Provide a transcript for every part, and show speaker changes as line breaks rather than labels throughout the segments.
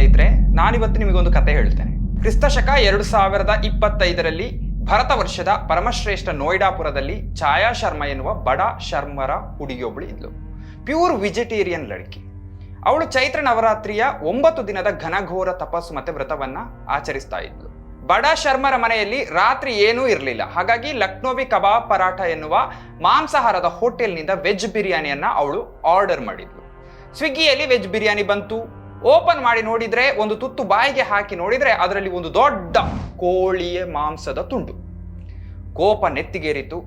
ಸ್ನೇಹಿತರೆ, ನಾನಿವತ್ತು ನಿಮಗೊಂದು ಕತೆ ಹೇಳ್ತೇನೆ. ಕ್ರಿಸ್ತಶಕ ಎರಡು ಸಾವಿರದ ಇಪ್ಪತ್ತೈದರಲ್ಲಿ ಭರತ ವರ್ಷದ ಪರಮಶ್ರೇಷ್ಠ ನೋಯ್ಡಾಪುರದಲ್ಲಿ ಛಾಯಾ ಶರ್ಮ ಎನ್ನುವ ಬಡ ಶರ್ಮರ ಹುಡುಗಿಯೊಬ್ಬಳು ಇದ್ಲು. ಪ್ಯೂರ್ ವೆಜಿಟೇರಿಯನ್ ಲಡ್ಕಿ. ಅವಳು ಚೈತ್ರ ನವರಾತ್ರಿಯ ಒಂಬತ್ತು ದಿನದ ಘನಘೋರ ತಪಸ್ಸು ಮತ್ತೆ ವ್ರತವನ್ನ ಆಚರಿಸ್ತಾ ಇದ್ಲು. ಬಡ ಶರ್ಮರ ಮನೆಯಲ್ಲಿ ರಾತ್ರಿ ಏನೂ ಇರಲಿಲ್ಲ. ಹಾಗಾಗಿ ಲಕ್ನೋವಿ ಕಬಾಬ್ ಪರಾಠ ಎನ್ನುವ ಮಾಂಸಾಹಾರದ ಹೋಟೆಲ್ನಿಂದ ವೆಜ್ ಬಿರಿಯಾನಿಯನ್ನ ಅವಳು ಆರ್ಡರ್ ಮಾಡಿದ್ಲು. ಸ್ವಿಗ್ಗಿಯಲ್ಲಿ ವೆಜ್ ಬಿರಿಯಾನಿ ಬಂತು. ಓಪನ್ ಮಾಡಿ ನೋಡಿದ್ರೆ ಒಂದು ತುತ್ತು ಬಾಯಿಗೆ ಹಾಕಿ ನೋಡಿದ್ರೆ ಅದರಲ್ಲಿ ಒಂದು ದೊಡ್ಡ ಕೋಳಿಯ ಮಾಂಸದ ತುಂಡು ಕೋಪ ನೆತ್ತಿಗೇರಿತು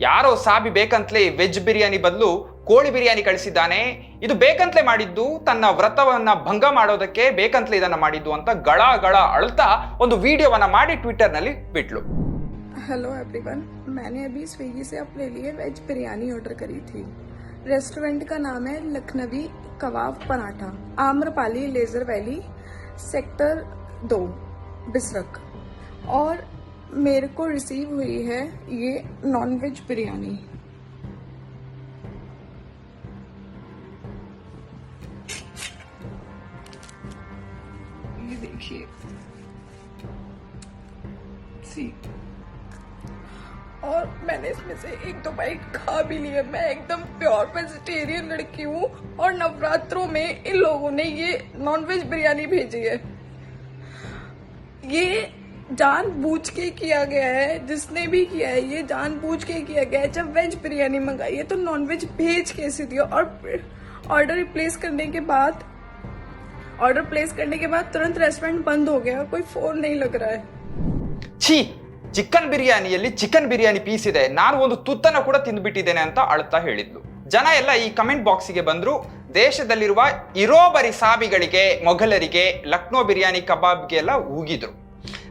ಯಾರೋ ಸಾಬಿ ಬೇಕಂತಲೇ ವೆಜ್ ಬಿರಿಯಾನಿ ಬದಲು ಕೋಳಿ ಬಿರಿಯಾನಿ ಕಳಿಸಿದ್ದಾನೆ ಇದು ಬೇಕಂತಲೇ ಮಾಡಿದ್ದು ತನ್ನ ವ್ರತವನ್ನ ಭಂಗ ಮಾಡೋದಕ್ಕೆ ಬೇಕಂತಲೇ ಇದನ್ನ ಮಾಡಿದ್ದು ಅಂತ ಗಳ ಗಳ ಅಳ್ತಾ ಒಂದು ವಿಡಿಯೋವನ್ನ ಮಾಡಿ ಟ್ವಿಟರ್ನಲ್ಲಿ ಬಿಟ್ಲು
हेलो एवरीवन मैंने अभी स्विगी से अपने लिए वेज बिरयानी ऑर्डर करी थी रेस्टोरेंट का नाम है Lakhnavi Kabab Paratha, Amrapali leisure valley, sector दो, बिसरक। और मेरे को रिसीव हुई है ये नॉन वेज बिरयानी। ये देखिए। सी और मैंने इसमें से एक दो बाइट खा भी लिया मैं एकदम प्योर वेजिटेरियन लड़की हूँ और नवरात्रों में इन लोगों ने ये नॉनवेज बिरयानी भेजी है। ये जान बूझ के किया गया है, जिसने भी किया है, ये जान बूझ के किया गया है। जब वेज बिरयानी मंगाई है तो नॉनवेज भेज कैसे दिया और ऑर्डर प्लेस करने के बाद ऑर्डर प्लेस करने के बाद तुरंत रेस्टोरेंट बंद हो गया। कोई फ़ोन नहीं लग रहा है।
ಛೀ ಚಿಕನ್ ಬಿರಿಯಾನಿಯಲ್ಲಿ ಚಿಕನ್ ಬಿರಿಯಾನಿ ಪೀಸ್ ಇದೆ. ನಾನು ಒಂದು ತುತ್ತನ್ನು ಕೂಡ ತಿಂದುಬಿಟ್ಟಿದ್ದೇನೆ ಅಂತ ಅಳ್ತಾ ಹೇಳಿದ್ಲು. ಜನ ಎಲ್ಲ ಈ ಕಮೆಂಟ್ ಬಾಕ್ಸಿಗೆ ಬಂದ್ರು, ದೇಶದಲ್ಲಿರುವ ಇರೋಬರಿ ಸಾಬಿಗಳಿಗೆ, ಮೊಘಲರಿಗೆ, ಲಕ್ನೋ ಬಿರಿಯಾನಿ ಕಬಾಬ್ಗೆ ಎಲ್ಲ ಉಗಿದ್ರು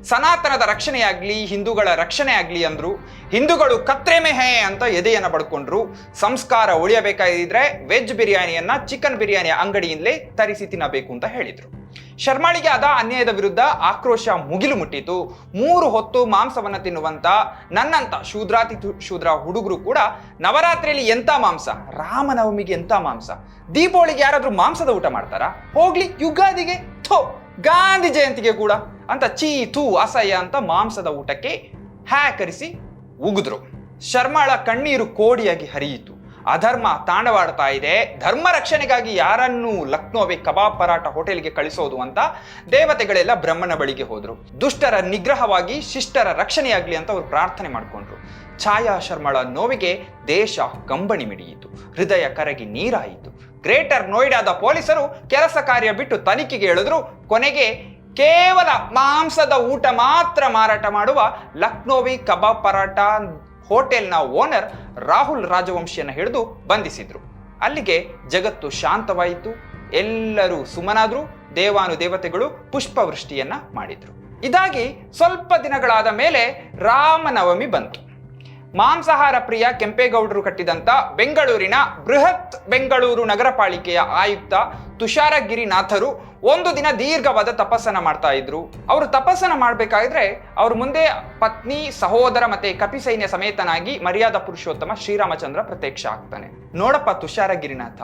ಸನಾತನದ ರಕ್ಷಣೆಯಾಗ್ಲಿ, ಹಿಂದೂಗಳ ರಕ್ಷಣೆ ಆಗ್ಲಿ ಅಂದ್ರು, ಹಿಂದೂಗಳು ಕತ್ರೆ ಮೆಹೆ ಅಂತ ಎದೆಯನ್ನ ಪಡ್ಕೊಂಡ್ರು ಸಂಸ್ಕಾರ ಉಳಿಯಬೇಕಾಗಿದ್ರೆ ವೆಜ್ ಬಿರಿಯಾನಿಯನ್ನ ಚಿಕನ್ ಬಿರಿಯಾನಿಯ ಅಂಗಡಿಯಿಂದಲೇ ತರಿಸಿ ತಿನ್ನಬೇಕು ಅಂತ ಹೇಳಿದ್ರು. ಶರ್ಮಾಳಿಗೆ ಆದ ಅನ್ಯಾಯದ ವಿರುದ್ಧ ಆಕ್ರೋಶ ಮುಗಿಲು ಮುಟ್ಟಿತು. ಮೂರು ಹೊತ್ತು ಮಾಂಸವನ್ನು ತಿನ್ನುವಂತ ನನ್ನಂತ ಶೂದ್ರಾತಿ ಶೂದ್ರ ಹುಡುಗರು ಕೂಡ ನವರಾತ್ರಿಯಲ್ಲಿ ಎಂತ ಮಾಂಸ? ರಾಮನವಮಿಗೆ ಎಂತ ಮಾಂಸ? ದೀಪಾವಳಿಗೆ ಯಾರಾದ್ರೂ ಮಾಂಸದ ಊಟ ಮಾಡ್ತಾರಾ? ಹೋಗ್ಲಿ, ಯುಗಾದಿಗೆ ಥೋ, ಗಾಂಧಿ ಜಯಂತಿಗೆ ಕೂಡ ಅಂತ ಥೂ ಅಸಹ್ಯ ಅಂತ ಮಾಂಸದ ಊಟಕ್ಕೆ ಹ್ಯಾಕರಿಸಿ ಉಗಿದ್ರು. ಶರ್ಮಾಳ ಕಣ್ಣೀರು ಕೋಡಿಯಾಗಿ ಹರಿಯಿತು. ಅಧರ್ಮ ತಾಂಡವಾಡ್ತಾ ಇದೆ. ಧರ್ಮ ರಕ್ಷಣೆಗಾಗಿ ಯಾರನ್ನು ಲಕ್ನೋವಿ ಕಬಾಬ್ ಪರಾಟ ಹೋಟೆಲ್ಗೆ ಕಳಿಸೋದು ಅಂತ ದೇವತೆಗಳೆಲ್ಲ ಬ್ರಹ್ಮನ ಬಳಿಗೆ ಹೋದರು. ದುಷ್ಟರ ನಿಗ್ರಹವಾಗಿ, ಶಿಷ್ಟರ ರಕ್ಷಣೆಯಾಗ್ಲಿ ಅಂತ ಅವರು ಪ್ರಾರ್ಥನೆ ಮಾಡ್ಕೊಂಡ್ರು. ಛಾಯಾ ಶರ್ಮಳ ನೋವಿಗೆ ದೇಶ ಕಂಬಣಿ ಮಿಡಿಯಿತು. ಹೃದಯ ಕರಗಿ ನೀರಾಯಿತು. ಗ್ರೇಟರ್ ನೋಯ್ಡಾದ ಪೊಲೀಸರು ಕೆಲಸ ಕಾರ್ಯ ಬಿಟ್ಟು ತನಿಖೆಗೆ ಹೇಳಿದ್ರು ಕೊನೆಗೆ ಕೇವಲ ಮಾಂಸದ ಊಟ ಮಾತ್ರ ಮಾರಾಟ ಮಾಡುವ ಲಕ್ನೋವಿ ಕಬಾಬ್ ಪರಾಟ ಹೋಟೆಲ್ನ ಓನರ್ ರಾಹುಲ್ ರಾಜವಂಶಿಯನ್ನ ಹಿಡಿದು ಬಂಧಿಸಿದ್ರು. ಅಲ್ಲಿಗೆ ಜಗತ್ತು ಶಾಂತವಾಯಿತು. ಎಲ್ಲರೂ ಸುಮನಾದ್ರು ದೇವಾನು ದೇವತೆಗಳು ಪುಷ್ಪವೃಷ್ಟಿಯನ್ನ ಮಾಡಿದ್ರು. ಇದಾಗಿ ಸ್ವಲ್ಪ ದಿನಗಳಾದ ಮೇಲೆ ರಾಮನವಮಿ ಬಂತು. ಮಾಂಸಾಹಾರ ಪ್ರಿಯ ಕೆಂಪೇಗೌಡರು ಕಟ್ಟಿದಂತ ಬೆಂಗಳೂರಿನ ಬೃಹತ್ ಬೆಂಗಳೂರು ನಗರ ಪಾಲಿಕೆಯ ಆಯುಕ್ತ ತುಷಾರ ಗಿರಿನಾಥರು ಒಂದು ದಿನ ದೀರ್ಘವಾದ ತಪಸ್ಸನ್ನ ಮಾಡ್ತಾ ಇದ್ರು. ಅವರು ತಪಸ್ಸನ್ನ ಮಾಡಬೇಕಾದ್ರೆ ಅವ್ರ ಮುಂದೆ ಪತ್ನಿ, ಸಹೋದರ ಮತ್ತೆ ಕಪಿಸೈನ್ಯ ಸಮೇತನಾಗಿ ಮರ್ಯಾದ ಪುರುಷೋತ್ತಮ ಶ್ರೀರಾಮಚಂದ್ರ ಪ್ರತ್ಯಕ್ಷ ಆಗ್ತಾನೆ. ನೋಡಪ್ಪ ತುಷಾರ ಗಿರಿನಾಥ,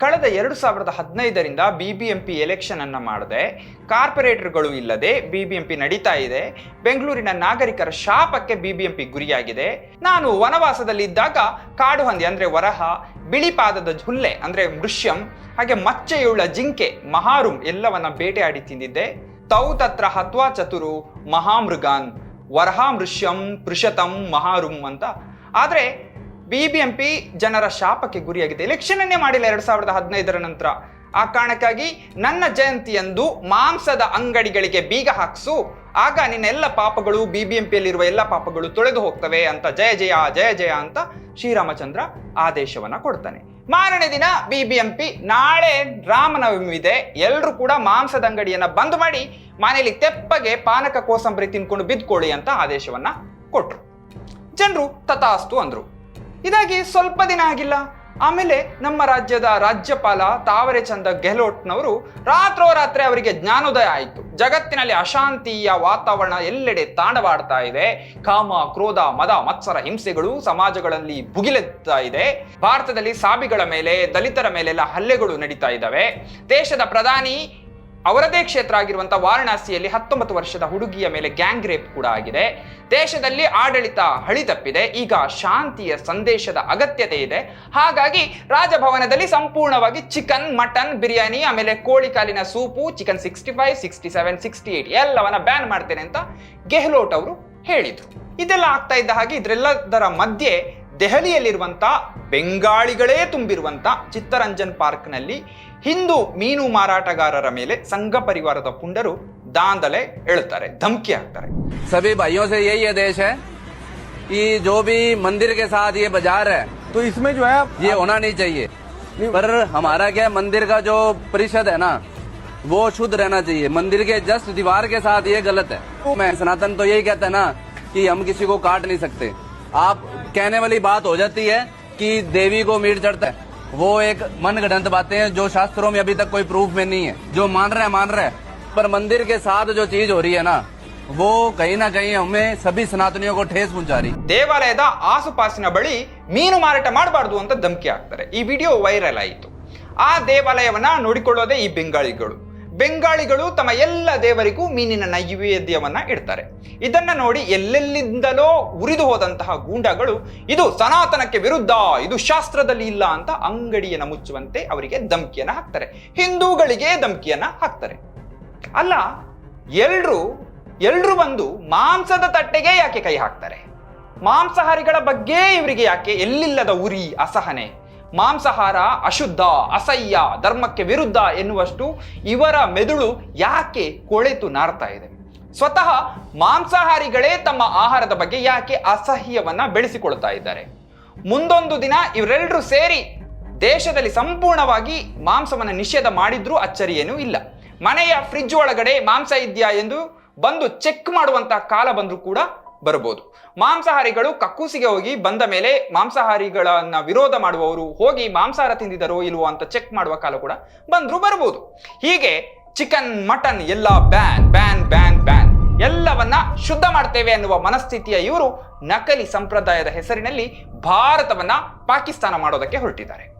ಕಳೆದ ಎರಡು ಸಾವಿರದ ಹದಿನೈದರಿಂದ B B M P election ಅನ್ನ ಮಾಡದೆ. ಕಾರ್ಪೊರೇಟರ್ಗಳು ಇಲ್ಲದೆ ಬಿ ಬಿ ಎಂ ಪಿ ನಡೀತಾ ಇದೆ. ಬೆಂಗಳೂರಿನ ನಾಗರಿಕರ ಶಾಪಕ್ಕೆ ಬಿ ಬಿ ಎಂ ಪಿ ಗುರಿಯಾಗಿದೆ. ನಾನು ವನವಾಸದಲ್ಲಿದ್ದಾಗ ಕಾಡು ಹಂದಿ ಅಂದ್ರೆ ವರಹ ಬಿಳಿಪಾದದ ಹುಲ್ಲೆ ಅಂದ್ರೆ ಮೃಷ್ಯಂ ಹಾಗೆ ಮಚ್ಚೆಯುಳ್ಳ ಜಿಂಕೆ ಮಹಾರುಂ ಎಲ್ಲವನ್ನ ಬೇಟೆಯಾಡಿ ತಿಂದಿದ್ದೆ. ತೌ ತತ್ರ ಹತ್ವಾ ಚತುರು ಮಹಾಮೃಗಾನ್ ವರಹಾಮೃಷ್ಯಂ ಪೃಷತಂ ಮಹಾರುಂ ಅಂತ. ಆದ್ರೆ ಬಿ ಬಿ ಎಂ ಜನರ ಶಾಪಕ್ಕೆ ಗುರಿಯಾಗಿದೆ ಎಲೆಕ್ಷನ್ ಅನ್ನೇ ಮಾಡಿಲ್ಲ ಎರಡ್ ಸಾವಿರದ ಹದಿನೈದರ ನಂತರ. ಆ ಕಾರಣಕ್ಕಾಗಿ ನನ್ನ ಜಯಂತಿಯಂದು ಮಾಂಸದ ಅಂಗಡಿಗಳಿಗೆ ಬೀಗ ಹಾಕ್ಸು. ಆಗ ನಿನ್ನ ಎಲ್ಲ ಪಾಪಗಳು ಬಿ ಬಿ ಎಂ ಎಲ್ಲ ಪಾಪಗಳು ತೊಳೆದು ಹೋಗ್ತವೆ ಅಂತ ಜಯ ಜಯ ಜಯ ಜಯ ಅಂತ ಶ್ರೀರಾಮಚಂದ್ರ ಆದೇಶವನ್ನ ಕೊಡ್ತಾನೆ. ಮಾರನೇ ದಿನ ಬಿ ಬಿ ಎಂ ನಾಳೆ ರಾಮನವಮಿ ಇದೆ. ಎಲ್ಲರೂ ಕೂಡ ಮಾಂಸದ ಅಂಗಡಿಯನ್ನ ಬಂದ್ ಮಾಡಿ ಮನೆಯಲ್ಲಿ ತೆಪ್ಪಗೆ ಪಾನಕ ಕೋಸಂಬರಿ ತಿನ್ಕೊಂಡು ಬಿದ್ಕೊಳ್ಳಿ ಅಂತ ಆದೇಶವನ್ನ ಕೊಟ್ರು. ಜನರು ತಥಾಸ್ತು ಅಂದ್ರು. ಇದಾಗಿ ಸ್ವಲ್ಪ ದಿನ ಆಗಿಲ್ಲ. ಆಮೇಲೆ ನಮ್ಮ ರಾಜ್ಯದ ರಾಜ್ಯಪಾಲ ತಾವರೆ ಚಂದ ಗೆಹ್ಲೋಟ್ನವರು ರಾತ್ರೋರಾತ್ರಿ ಅವರಿಗೆ ಜ್ಞಾನೋದಯ ಆಯಿತು. ಜಗತ್ತಿನಲ್ಲಿ ಅಶಾಂತಿಯ ವಾತಾವರಣ ಎಲ್ಲೆಡೆ ತಾಂಡವಾಡ್ತಾ ಇದೆ. ಕಾಮ, ಕ್ರೋಧ, ಮದ, ಮತ್ಸರ, ಹಿಂಸೆಗಳು ಸಮಾಜಗಳಲ್ಲಿ ಭುಗಿಲೆತ್ತಾ ಇದೆ. ಭಾರತದಲ್ಲಿ ಸಾಬಿಗಳ ಮೇಲೆ, ದಲಿತರ ಮೇಲೆಲ್ಲ ಹಲ್ಲೆಗಳು ನಡೀತಾ ಇದ್ದಾವೆ. ದೇಶದ ಪ್ರಧಾನಿ ಅವರದೇ ಕ್ಷೇತ್ರ ಆಗಿರುವಂತಹ ವಾರಣಾಸಿಯಲ್ಲಿ ಹತ್ತೊಂಬತ್ತು ವರ್ಷದ ಹುಡುಗಿಯ ಮೇಲೆ ಗ್ಯಾಂಗ್ ರೇಪ್ ಕೂಡ ಆಗಿದೆ. ದೇಶದಲ್ಲಿ ಆಡಳಿತ ಹಳಿ ತಪ್ಪಿದೆ ಈಗ ಶಾಂತಿಯ ಸಂದೇಶದ ಅಗತ್ಯತೆ ಇದೆ. ಹಾಗಾಗಿ ರಾಜಭವನದಲ್ಲಿ ಸಂಪೂರ್ಣವಾಗಿ ಚಿಕನ್, ಮಟನ್, ಬಿರಿಯಾನಿ, ಆಮೇಲೆ ಕೋಳಿ ಕಾಲಿನ soup, chicken sixty five, sixty seven, sixty eight ಎಲ್ಲವನ್ನ ಬ್ಯಾನ್ ಮಾಡ್ತೇನೆ ಅಂತ ಗೆಹ್ಲೋಟ್ ಅವರು ಹೇಳಿದ್ರು. ಇದೆಲ್ಲ ಆಗ್ತಾ ಇದ್ದ ಹಾಗೆ ಇದರೆಲ್ಲದರ ಮಧ್ಯೆ ದೆಹಲಿಯಲ್ಲಿರುವಂತ ಬೆಂಗಾಳಿಗಳೇ ತುಂಬಿರುವಂತ ಚಿತ್ತರಂಜನ್ ಪಾರ್ಕ್ನಲ್ಲಿ ಹಿಂದೂ ಮೀನು ಮಾರಾಟಗಾರರ ಮೇಲೆ ಸಂಘ ಪರಿವಾರದ ಪುಂಡರು ದಾಂಧಲೆ ಹೇಳುತ್ತಾರೆ ಧಮಕಿ ಹಾಕ್ತಾರೆ
सभी भाइयों से यही आदेश है कि जो भी मंदिर के साथ ये बाजार है
तो इसमें जो है
ये होना नहीं चाहिए पर हमारा क्या है, मंदिर का जो परिषद है ना वो शुद्ध रहना चाहिए मंदिर के जस्ट दीवार के साथ ये गलत है मैं सनातन तो यही कहता है ना कि हम किसी को काट नहीं सकते आप कहने वाली बात हो जाती है कि देवी को मीट चढ़ता है वो एक मन गढ़ंत बातें हैं जो शास्त्रों में अभी तक कोई प्रूफ में नहीं है जो मान रहे हैं मान रहे हैं पर मंदिर के साथ जो चीज हो रही है ना वो कहीं ना कहीं हमें सभी सनातनियों को ठेस पहुंचा रही है
ದೇವಾಲಯದ ಆಸುಪಾಸಿನ ಬಳಿ ಮೀನು ಮಾರಾಟ ಮಾಡಬಾರ್ದು ಅಂತ ಧಮಕಿ ಹಾಕ್ತಾರೆ ಈ ವಿಡಿಯೋ ವೈರಲ್ ಆಯಿತು ಆ ದೇವಾಲಯವನ್ನ ನೋಡಿಕೊಳ್ಳೋದೇ ಈ ಬೆಂಗಾಳಿಗಳು ಬೆಂಗಾಳಿಗಳು ತಮ್ಮ ಎಲ್ಲ ದೇವರಿಗೂ ಮೀನಿನ ನೈವೇದ್ಯವನ್ನ ಇಡ್ತಾರೆ. ಇದನ್ನ ನೋಡಿ ಎಲ್ಲೆಲ್ಲಿಂದಲೋ ಉರಿದು ಹೋದಂತಹ ಗೂಂಡಗಳು, ಇದು ಸನಾತನಕ್ಕೆ ವಿರುದ್ಧ, ಇದು ಶಾಸ್ತ್ರದಲ್ಲಿ ಇಲ್ಲ ಅಂತ ಅಂಗಡಿಯನ್ನು ಮುಚ್ಚುವಂತೆ ಅವರಿಗೆ ಧಮಕಿಯನ್ನ ಹಾಕ್ತಾರೆ. ಹಿಂದೂಗಳಿಗೆ ಧಮಕಿಯನ್ನ ಹಾಕ್ತಾರೆ. ಅಲ್ಲ, ಎಲ್ರು ಎಲ್ರು ಬಂದು ಮಾಂಸದ ತಟ್ಟೆಗೆ ಯಾಕೆ ಕೈ ಹಾಕ್ತಾರೆ? ಮಾಂಸಾಹಾರಿಗಳ ಬಗ್ಗೆ ಇವರಿಗೆ ಯಾಕೆ ಎಲ್ಲಿಲ್ಲದ ಉರಿ, ಅಸಹನೆ? ಮಾಂಸಾಹಾರ ಅಶುದ್ಧ, ಅಸಹ್ಯ, ಧರ್ಮಕ್ಕೆ ವಿರುದ್ಧ ಎನ್ನುವಷ್ಟು ಇವರ ಮೆದುಳು ಯಾಕೆ ಕೊಳೆತು ನಾರ್ತಾ ಇದೆ? ಸ್ವತಃ ಮಾಂಸಾಹಾರಿಗಳೇ ತಮ್ಮ ಆಹಾರದ ಬಗ್ಗೆ ಯಾಕೆ ಅಸಹ್ಯವನ್ನ ಬೆಳೆಸಿಕೊಳ್ತಾ ಇದ್ದಾರೆ? ಮುಂದೊಂದು ದಿನ ಇವರೆಲ್ಲರೂ ಸೇರಿ ದೇಶದಲ್ಲಿ ಸಂಪೂರ್ಣವಾಗಿ ಮಾಂಸವನ್ನು ನಿಷೇಧ ಮಾಡಿದ್ರೂ ಅಚ್ಚರಿಯೇನೂ ಇಲ್ಲ. ಮನೆಯ ಫ್ರಿಜ್ ಒಳಗಡೆ ಮಾಂಸ ಇದೆಯಾ ಎಂದು ಬಂದು ಚೆಕ್ ಮಾಡುವಂತಹ ಕಾಲ ಬಂದರೂ ಕೂಡ ಬರಬಹುದು. ಮಾಂಸಾಹಾರಿಗಳು ಕಕ್ಕೂಸಿಗೆ ಹೋಗಿ ಬಂದ ಮೇಲೆ ಮಾಂಸಾಹಾರಿಗಳನ್ನ ವಿರೋಧ ಮಾಡುವವರು ಹೋಗಿ ಮಾಂಸಾಹಾರ ತಿಂದಿದರೋ ಇಲ್ವೋ ಅಂತ ಚೆಕ್ ಮಾಡುವ ಕಾಲ ಕೂಡ ಬಂದ್ರು ಬರಬಹುದು. ಹೀಗೆ ಚಿಕನ್ ಮಟನ್ ಎಲ್ಲ ಬ್ಯಾನ್ ಬ್ಯಾನ್ ಬ್ಯಾನ್ ಬ್ಯಾನ್ ಎಲ್ಲವನ್ನ ಶುದ್ಧ ಮಾಡ್ತೇವೆ ಅನ್ನುವ ಮನಸ್ಥಿತಿಯ ಇವರು ನಕಲಿ ಸಂಪ್ರದಾಯದ ಹೆಸರಿನಲ್ಲಿ ಭಾರತವನ್ನ ಪಾಕಿಸ್ತಾನ ಮಾಡೋದಕ್ಕೆ ಹೊರಟಿದ್ದಾರೆ.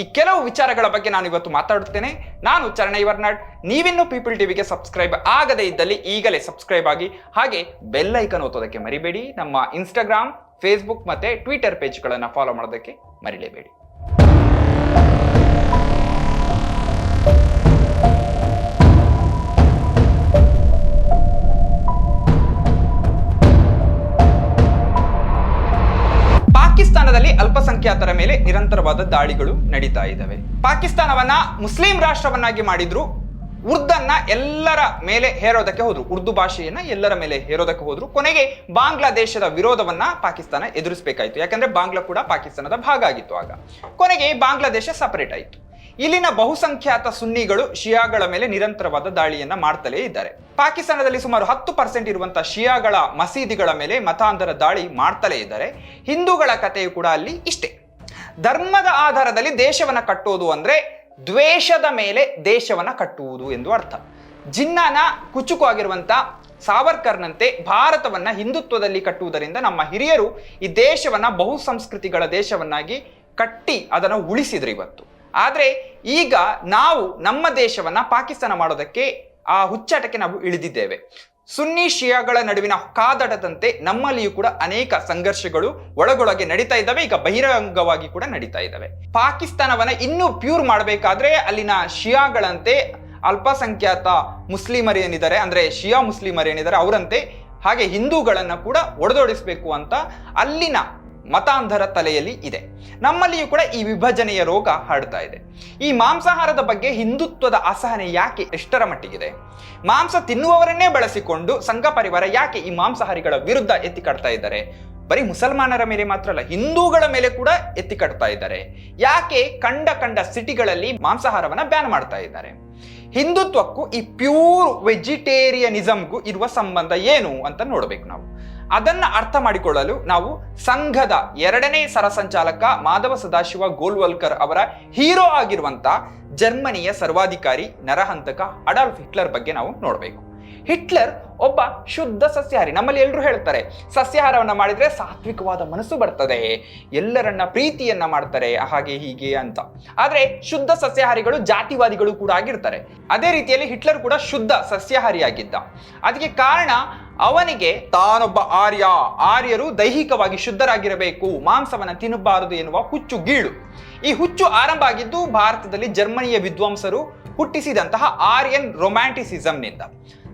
ಈ ಕೆಲವು ವಿಚಾರಗಳ ಬಗ್ಗೆ ನಾನು ಇವತ್ತು ಮಾತಾಡುತ್ತೇನೆ. ನಾನು ಚರಣ ಇವರ್ನಾಡ್ ನೀವಿನ್ನೂ ಪೀಪಲ್ ಟಿವಿಗೆ ಸಬ್ಸ್ಕ್ರೈಬ್ ಆಗದೇ ಇದ್ದಲ್ಲಿ ಈಗಲೇ ಸಬ್ಸ್ಕ್ರೈಬ್ ಆಗಿ, ಹಾಗೆ ಬೆಲ್ ಐಕನ್ ಓದೋದಕ್ಕೆ ಮರಿಬೇಡಿ. ನಮ್ಮ ಇನ್ಸ್ಟಾಗ್ರಾಮ್, ಫೇಸ್ಬುಕ್ ಮತ್ತೆ ಟ್ವಿಟರ್ ಪೇಜ್ಗಳನ್ನು ಫಾಲೋ ಮಾಡೋದಕ್ಕೆ ಮರಿಲೇಬೇಡಿ. ನಿರಂತರವಾದ ದಾಳಿಗಳು ನಡೀತಾ ಇದ್ದಾವೆ. ಪಾಕಿಸ್ತಾನವನ್ನ ಮುಸ್ಲಿಂ ರಾಷ್ಟ್ರವನ್ನಾಗಿ ಮಾಡಿದ್ರು. ಉರ್ದನ್ನ ಎಲ್ಲರ ಮೇಲೆ ಹೇರೋದಕ್ಕೆ ಹೋದ್ರು. ಉರ್ದು ಭಾಷೆಯನ್ನ ಎಲ್ಲರ ಮೇಲೆ ಹೇರೋದಕ್ಕೆ ಹೋದ್ರು. ಕೊನೆಗೆ ಬಾಂಗ್ಲಾದೇಶದ ವಿರೋಧವನ್ನ ಪಾಕಿಸ್ತಾನ ಎದುರಿಸಬೇಕಾಯಿತು. ಯಾಕಂದ್ರೆ ಬಾಂಗ್ಲಾ ಕೂಡ ಪಾಕಿಸ್ತಾನದ ಭಾಗ ಆಗಿತ್ತು ಆಗ. ಕೊನೆಗೆ ಬಾಂಗ್ಲಾದೇಶ ಸಪರೇಟ್ ಆಯಿತು. ಇಲ್ಲಿನ ಬಹುಸಂಖ್ಯಾತ ಸುನ್ನಿಗಳು ಶಿಯಾಗಳ ಮೇಲೆ ನಿರಂತರವಾದ ದಾಳಿಯನ್ನ ಮಾಡ್ತಲೇ ಇದ್ದಾರೆ. ಪಾಕಿಸ್ತಾನದಲ್ಲಿ ಸುಮಾರು ಹತ್ತು ಪರ್ಸೆಂಟ್ ಇರುವಂತ ಶಿಯಾಗಳ ಮಸೀದಿಗಳ ಮೇಲೆ ಮತಾಂತರ ದಾಳಿ ಮಾಡ್ತಲೇ ಇದ್ದಾರೆ. ಹಿಂದೂಗಳ ಕಥೆಯು ಕೂಡ ಅಲ್ಲಿ ಇಷ್ಟೇ. ಧರ್ಮದ ಆಧಾರದಲ್ಲಿ ದೇಶವನ್ನ ಕಟ್ಟೋದು ಅಂದ್ರೆ ದ್ವೇಷದ ಮೇಲೆ ದೇಶವನ್ನ ಕಟ್ಟುವುದು ಎಂದು ಅರ್ಥ. ಜಿನ್ನಾನ ಕುಚುಕು ಆಗಿರುವಂಥ ಸಾವರ್ಕರ್ನಂತೆ ಭಾರತವನ್ನ ಹಿಂದುತ್ವದಲ್ಲಿ ಕಟ್ಟುವುದರಿಂದ ನಮ್ಮ ಹಿರಿಯರು ಈ ದೇಶವನ್ನ ಬಹುಸಂಸ್ಕೃತಿಗಳ ದೇಶವನ್ನಾಗಿ ಕಟ್ಟಿ ಅದನ್ನು ಉಳಿಸಿದ್ರು ಇವತ್ತು. ಆದರೆ ಈಗ ನಾವು ನಮ್ಮ ದೇಶವನ್ನ ಪಾಕಿಸ್ತಾನ ಮಾಡೋದಕ್ಕೆ ಆ ಹುಚ್ಚಾಟಕ್ಕೆ ನಾವು ಇಳಿದಿದ್ದೇವೆ. ಸುನ್ನಿ ಶಿಯಾಗಳ ನಡುವಿನ ಕಾದಾಟದಂತೆ ನಮ್ಮಲ್ಲಿಯೂ ಕೂಡ ಅನೇಕ ಸಂಘರ್ಷಗಳು ಒಳಗೊಳಗೆ ನಡೀತಾ ಇದ್ದಾವೆ. ಈಗ ಬಹಿರಂಗವಾಗಿ ಕೂಡ ನಡೀತಾ ಇದ್ದಾವೆ. ಪಾಕಿಸ್ತಾನವನ್ನ ಇನ್ನೂ ಪ್ಯೂರ್ ಮಾಡಬೇಕಾದ್ರೆ ಅಲ್ಲಿನ ಶಿಯಾಗಳಂತೆ ಅಲ್ಪಸಂಖ್ಯಾತ ಮುಸ್ಲಿಮರು ಏನಿದ್ದಾರೆ, ಅಂದ್ರೆ ಶಿಯಾ ಮುಸ್ಲಿಮರು ಏನಿದ್ದಾರೆ, ಅವರಂತೆ ಹಾಗೆ ಹಿಂದೂಗಳನ್ನು ಕೂಡ ಒಡೆದೊಡಿಸಬೇಕು ಅಂತ ಅಲ್ಲಿನ ಮತಾಂಧರ ತಲೆಯಲ್ಲಿ ಇದೆ. ನಮ್ಮಲ್ಲಿಯೂ ಕೂಡ ಈ ವಿಭಜನೆಯ ರೋಗ ಹರಡ್ತಾ ಇದೆ. ಈ ಮಾಂಸಾಹಾರದ ಬಗ್ಗೆ ಹಿಂದುತ್ವದ ಅಸಹನೆ ಯಾಕೆ ಎಷ್ಟರ ಮಟ್ಟಿಗಿದೆ? ಮಾಂಸ ತಿನ್ನುವವರನ್ನೇ ಬಳಸಿಕೊಂಡು ಸಂಘ ಪರಿವಾರ ಯಾಕೆ ಈ ಮಾಂಸಾಹಾರಿಗಳ ವಿರುದ್ಧ ಎತ್ತಿ ಕಟ್ತಾ ಇದ್ದಾರೆ? ಬರೀ ಮುಸಲ್ಮಾನರ ಮೇಲೆ ಮಾತ್ರ ಅಲ್ಲ, ಹಿಂದೂಗಳ ಮೇಲೆ ಕೂಡ ಎತ್ತಿ ಕಟ್ತಾ ಇದ್ದಾರೆ. ಯಾಕೆ ಕಂಡ ಕಂಡ ಸಿಟಿಗಳಲ್ಲಿ ಮಾಂಸಾಹಾರವನ್ನ ಬ್ಯಾನ್ ಮಾಡ್ತಾ ಇದ್ದಾರೆ? ಹಿಂದುತ್ವಕ್ಕೂ ಈ ಪ್ಯೂರ್ ವೆಜಿಟೇರಿಯನಿಸಮ್ಗೂ ಇರುವ ಸಂಬಂಧ ಏನು ಅಂತ ನೋಡಬೇಕು ನಾವು. ಅದನ್ನ ಅರ್ಥ ಮಾಡಿಕೊಳ್ಳಲು ನಾವು ಸಂಘದ ಎರಡನೇ ಸರಸಂಚಾಲಕ ಮಾಧವ ಸದಾಶಿವ ಗೋಲ್ವಲ್ಕರ್ ಅವರ ಹೀರೋ ಆಗಿರುವಂತ ಜರ್ಮನಿಯ ಸರ್ವಾಧಿಕಾರಿ ನರಹಂತಕ ಅಡಾಲ್ಫ್ ಹಿಟ್ಲರ್ ಬಗ್ಗೆ ನಾವು ನೋಡಬೇಕು. ಹಿಟ್ಲರ್ ಒಬ್ಬ ಶುದ್ಧ ಸಸ್ಯಾಹಾರಿ, ನಮ್ಮಲ್ಲಿ ಎಲ್ಲರೂ ಹೇಳ್ತಾರೆ, ಸಸ್ಯಹಾರವನ್ನ ಮಾಡಿದ್ರೆ ಸಾತ್ವಿಕವಾದ ಮನಸ್ಸು ಬರ್ತದೆ, ಎಲ್ಲರನ್ನ ಪ್ರೀತಿಯನ್ನ ಮಾಡ್ತಾರೆ, ಹಾಗೆ ಹೀಗೆ ಅಂತ. ಆದ್ರೆ ಶುದ್ಧ ಸಸ್ಯಾಹಾರಿಗಳು ಜಾತಿವಾದಿಗಳು ಕೂಡ ಆಗಿರ್ತಾರೆ. ಅದೇ ರೀತಿಯಲ್ಲಿ ಹಿಟ್ಲರ್ ಕೂಡ ಶುದ್ಧ ಸಸ್ಯಹಾರಿಯಾಗಿದ್ದ. ಅದಕ್ಕೆ ಕಾರಣ ಅವನಿಗೆ ತಾನೊಬ್ಬ ಆರ್ಯ. ಆರ್ಯರು ದೈಹಿಕವಾಗಿ ಶುದ್ಧರಾಗಿರಬೇಕು. ಮಾಂಸವನ್ನು ತಿನ್ನಬಾರದು ಎನ್ನುವ ಹುಚ್ಚು ಗೀಳು. ಈ ಹುಚ್ಚು ಆರಂಭ ಆಗಿದ್ದು ಭಾರತದಲ್ಲಿ ಜರ್ಮನಿಯ ವಿದ್ವಾಂಸರು ಹುಟ್ಟಿಸಿದಂತಹ ಆರ್ಯನ್ ರೊಮ್ಯಾಂಟಿಸಿಸಂನಿಂದ.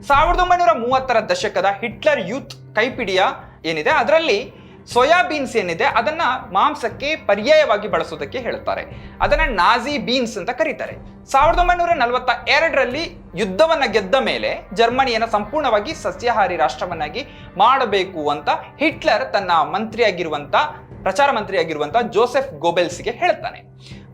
ಸಾವಿರದ ಒಂಬೈನೂರ ಮೂವತ್ತರ ದಶಕದ ಹಿಟ್ಲರ್ ಯೂತ್ ಕೈಪಿಡಿಯ ಏನಿದೆ? ಅದರಲ್ಲಿ ಸೋಯಾಬೀನ್ಸ್ ಏನಿದೆ ಅದನ್ನ ಮಾಂಸಕ್ಕೆ ಪರ್ಯಾಯವಾಗಿ ಬಳಸೋದಕ್ಕೆ ಹೇಳ್ತಾರೆ. ಅದನ್ನ ನಾಜಿ ಬೀನ್ಸ್ ಅಂತ ಕರೀತಾರೆ. ಸಾವಿರದ ಒಂಬೈನೂರ ನಲವತ್ತ ಎರಡರಲ್ಲಿ ಯುದ್ಧವನ್ನ ಗೆದ್ದ ಮೇಲೆ ಜರ್ಮನಿಯನ್ನ ಸಂಪೂರ್ಣವಾಗಿ ಸಸ್ಯಾಹಾರಿ ರಾಷ್ಟ್ರವನ್ನಾಗಿ ಮಾಡಬೇಕು ಅಂತ ಹಿಟ್ಲರ್ ತನ್ನ ಮಂತ್ರಿಯಾಗಿರುವಂತ, ಪ್ರಚಾರ ಮಂತ್ರಿಯಾಗಿರುವಂತ ಜೋಸೆಫ್ ಗೋಬೆಲ್ಸ್ಗೆ ಹೇಳ್ತಾನೆ.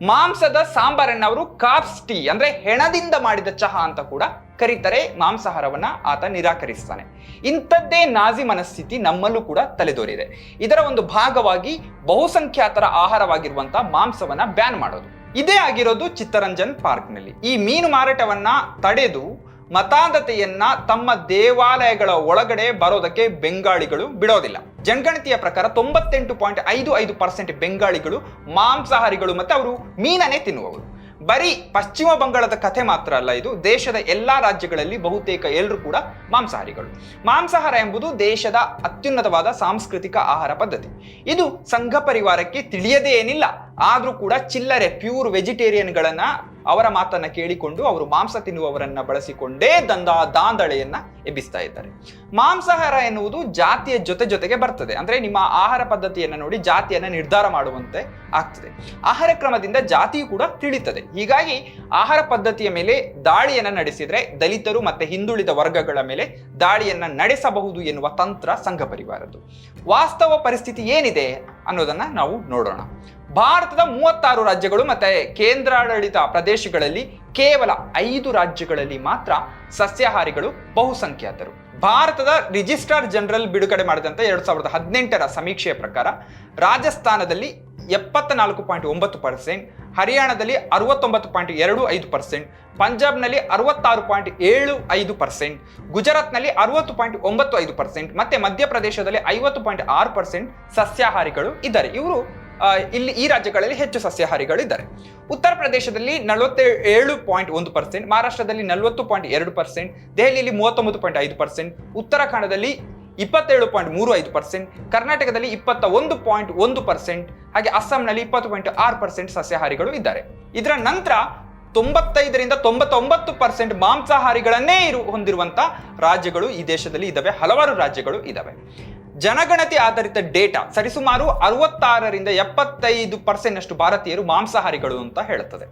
ಮಾಂಸದ ಸಾಂಬಾರನ್ನ ಅವರು ಕಾಪ್ಸ್ ಟೀ ಅಂದ್ರೆ ಹೆಣದಿಂದ ಮಾಡಿದ ಚಹಾ ಅಂತ ಕೂಡ ಕರೀತಾರೆ ಮಾಂಸಾಹಾರವನ್ನ ಆತ ನಿರಾಕರಿಸ್ತಾನೆ. ಇಂಥದ್ದೇ ನಾಜಿ ಮನಸ್ಥಿತಿ ನಮ್ಮಲ್ಲೂ ಕೂಡ ತಲೆದೋರಿದೆ. ಇದರ ಒಂದು ಭಾಗವಾಗಿ ಬಹುಸಂಖ್ಯಾತರ ಆಹಾರವಾಗಿರುವಂತಹ ಮಾಂಸವನ್ನ ಬ್ಯಾನ್ ಮಾಡೋದು. ಇದೇ ಆಗಿರೋದು ಚಿತ್ತರಂಜನ್ ಪಾರ್ಕ್ನಲ್ಲಿ. ಈ ಮೀನು ಮಾರಾಟವನ್ನ ತಡೆದು ಮತಾಂಧತೆಯನ್ನ ತಮ್ಮ ದೇವಾಲಯಗಳ ಒಳಗಡೆ ಬರೋದಕ್ಕೆ ಬೆಂಗಾಳಿಗಳು ಬಿಡೋದಿಲ್ಲ. ಜನಗಣತಿಯ ಪ್ರಕಾರ ತೊಂಬತ್ತೆಂಟು ಪಾಯಿಂಟ್ ಐದು ಐದು ಪರ್ಸೆಂಟ್ ಬೆಂಗಾಳಿಗಳು ಮಾಂಸಾಹಾರಿಗಳು ಮತ್ತೆ ಅವರು ಮೀನನ್ನೇ ತಿನ್ನುವವರು. ಬರೀ ಪಶ್ಚಿಮ ಬಂಗಾಳದ ಕಥೆ ಮಾತ್ರ ಅಲ್ಲ ಇದು. ದೇಶದ ಎಲ್ಲಾ ರಾಜ್ಯಗಳಲ್ಲಿ ಬಹುತೇಕ ಎಲ್ಲರೂ ಕೂಡ ಮಾಂಸಾಹಾರಿಗಳು. ಮಾಂಸಾಹಾರ ಎಂಬುದು ದೇಶದ ಅತ್ಯುನ್ನತವಾದ ಸಾಂಸ್ಕೃತಿಕ ಆಹಾರ ಪದ್ಧತಿ. ಇದು ಸಂಘ ಪರಿವಾರಕ್ಕೆ ತಿಳಿಯದೇ ಏನಿಲ್ಲ. ಆದರೂ ಕೂಡ ಚಿಲ್ಲರೆ ಪ್ಯೂರ್ ವೆಜಿಟೇರಿಯನ್ಗಳನ್ನ ಅವರ ಮಾತನ್ನ ಕೇಳಿಕೊಂಡು ಅವರು ಮಾಂಸ ತಿನ್ನುವವರನ್ನ ಬಳಸಿಕೊಂಡೇ ದಂದ ದಾಂದಳೆಯನ್ನ ಎಬ್ಬಿಸ್ತಾ ಇದ್ದಾರೆ. ಮಾಂಸಾಹಾರ ಎನ್ನುವುದು ಜಾತಿಯ ಜೊತೆ ಜೊತೆಗೆ ಬರ್ತದೆ. ಅಂದ್ರೆ ನಿಮ್ಮ ಆಹಾರ ಪದ್ಧತಿಯನ್ನ ನೋಡಿ ಜಾತಿಯನ್ನ ನಿರ್ಧಾರ ಮಾಡುವಂತೆ ಆಗ್ತದೆ. ಆಹಾರ ಕ್ರಮದಿಂದ ಜಾತಿಯು ಕೂಡ ತಿಳಿತದೆ. ಹೀಗಾಗಿ ಆಹಾರ ಪದ್ಧತಿಯ ಮೇಲೆ ದಾಳಿಯನ್ನ ನಡೆಸಿದ್ರೆ ದಲಿತರು ಮತ್ತೆ ಹಿಂದುಳಿದ ವರ್ಗಗಳ ಮೇಲೆ ದಾಳಿಯನ್ನ ನಡೆಸಬಹುದು ಎನ್ನುವ ತಂತ್ರ ಸಂಘ ಪರಿವಾರದ್ದು. ವಾಸ್ತವ ಪರಿಸ್ಥಿತಿ ಏನಿದೆ ಅನ್ನೋದನ್ನ ನಾವು ನೋಡೋಣ. ಭಾರತದ ಮೂವತ್ತಾರು ರಾಜ್ಯಗಳು ಮತ್ತೆ ಕೇಂದ್ರಾಡಳಿತ ಪ್ರದೇಶಗಳಲ್ಲಿ ಕೇವಲ ಐದು ರಾಜ್ಯಗಳಲ್ಲಿ ಮಾತ್ರ ಸಸ್ಯಾಹಾರಿಗಳು ಬಹುಸಂಖ್ಯಾತರು. ಭಾರತದ ರಿಜಿಸ್ಟ್ರಾರ್ ಜನರಲ್ ಬಿಡುಗಡೆ ಮಾಡಿದಂತ ಎರಡು ಸಾವಿರದ ಹದಿನೆಂಟರ ಸಮೀಕ್ಷೆಯ ಪ್ರಕಾರ ರಾಜಸ್ಥಾನದಲ್ಲಿ ಎಪ್ಪತ್ತ ನಾಲ್ಕು ಪಾಯಿಂಟ್ ಒಂಬತ್ತು ಪರ್ಸೆಂಟ್, ಹರಿಯಾಣದಲ್ಲಿ ಅರವತ್ತೊಂಬತ್ತು ಪಾಯಿಂಟ್ ಎರಡು ಐದು ಪರ್ಸೆಂಟ್, ಪಂಜಾಬ್ನಲ್ಲಿ ಅರವತ್ತಾರು ಪಾಯಿಂಟ್ ಏಳು ಐದು ಪರ್ಸೆಂಟ್, ಗುಜರಾತ್ನಲ್ಲಿ ಅರವತ್ತು ಪಾಯಿಂಟ್ ಒಂಬತ್ತು ಐದು ಪರ್ಸೆಂಟ್ ಮತ್ತೆ ಮಧ್ಯಪ್ರದೇಶದಲ್ಲಿ ಐವತ್ತು ಪಾಯಿಂಟ್ ಆರು ಪರ್ಸೆಂಟ್ ಸಸ್ಯಾಹಾರಿಗಳು ಇದ್ದಾರೆ. ಇವರು ಇಲ್ಲಿ ಈ ರಾಜ್ಯಗಳಲ್ಲಿ ಹೆಚ್ಚು ಸಸ್ಯಾಹಾರಿಗಳು ಇದ್ದಾರೆ ಉತ್ತರ ಪ್ರದೇಶದಲ್ಲಿ ನಲವತ್ತೇಳು ಪಾಯಿಂಟ್ ಒಂದು ಪರ್ಸೆಂಟ್, ಮಹಾರಾಷ್ಟ್ರದಲ್ಲಿ ನಲವತ್ತು ಪಾಯಿಂಟ್ ಎರಡು ಪರ್ಸೆಂಟ್, ದೆಹಲಿಯಲ್ಲಿ ಮೂವತ್ತೊಂಬತ್ತು ಪಾಯಿಂಟ್ ಐದು ಪರ್ಸೆಂಟ್, ಉತ್ತರಾಖಂಡದಲ್ಲಿ ಇಪ್ಪತ್ತೇಳು ಪಾಯಿಂಟ್ ಮೂರು ಐದು ಪರ್ಸೆಂಟ್, ಕರ್ನಾಟಕದಲ್ಲಿ ಇಪ್ಪತ್ತ ಒಂದು ಪಾಯಿಂಟ್ ಒಂದು ಪರ್ಸೆಂಟ್, ಹಾಗೆ ಅಸ್ಸಾಂನಲ್ಲಿ ಇಪ್ಪತ್ತು ಪಾಯಿಂಟ್ ಆರು ಪರ್ಸೆಂಟ್ ಸಸ್ಯಾಹಾರಿಗಳು ಇದ್ದಾರೆ. ಇದರ ನಂತರ ತೊಂಬತ್ತೈದರಿಂದ ತೊಂಬತ್ತೊಂಬತ್ತು ಪರ್ಸೆಂಟ್ ಮಾಂಸಾಹಾರಿಗಳನ್ನೇ ಇರು ಹೊಂದಿರುವಂಥ ರಾಜ್ಯಗಳು ಈ ದೇಶದಲ್ಲಿ ಇದ್ದಾವೆ, ಹಲವಾರು ರಾಜ್ಯಗಳು ಇದ್ದಾವೆ. ಜನಗಣತಿ ಆಧಾರಿತ ಡೇಟಾ ಸರಿಸುಮಾರು ಅರವತ್ತಾರರಿಂದ ಎಪ್ಪತ್ತೈದು ಪರ್ಸೆಂಟ್ ಅಷ್ಟು ಭಾರತೀಯರು ಮಾಂಸಾಹಾರಿಗಳು ಅಂತ ಹೇಳುತ್ತದೆ.